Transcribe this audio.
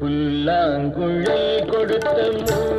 புல்லாங்குழல் கொடுத்த மூங்கில்